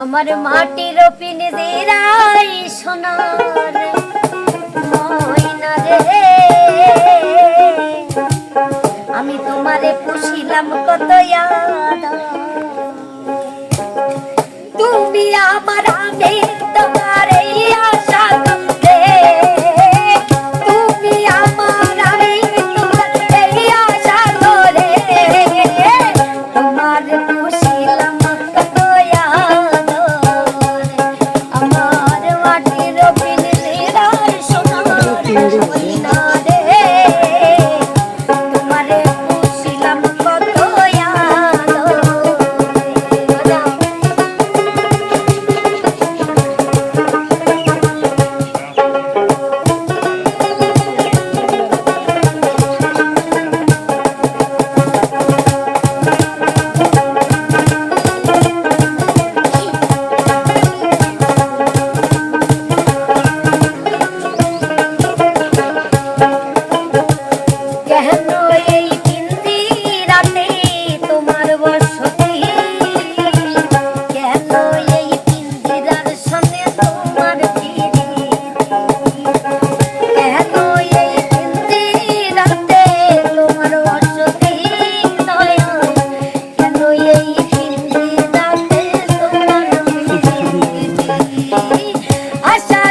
আমার মাটির পিনজিরাই সোনার ময়না রে। আমি তোমারে পুষিলাম কত তুমি আমার 一 I shall.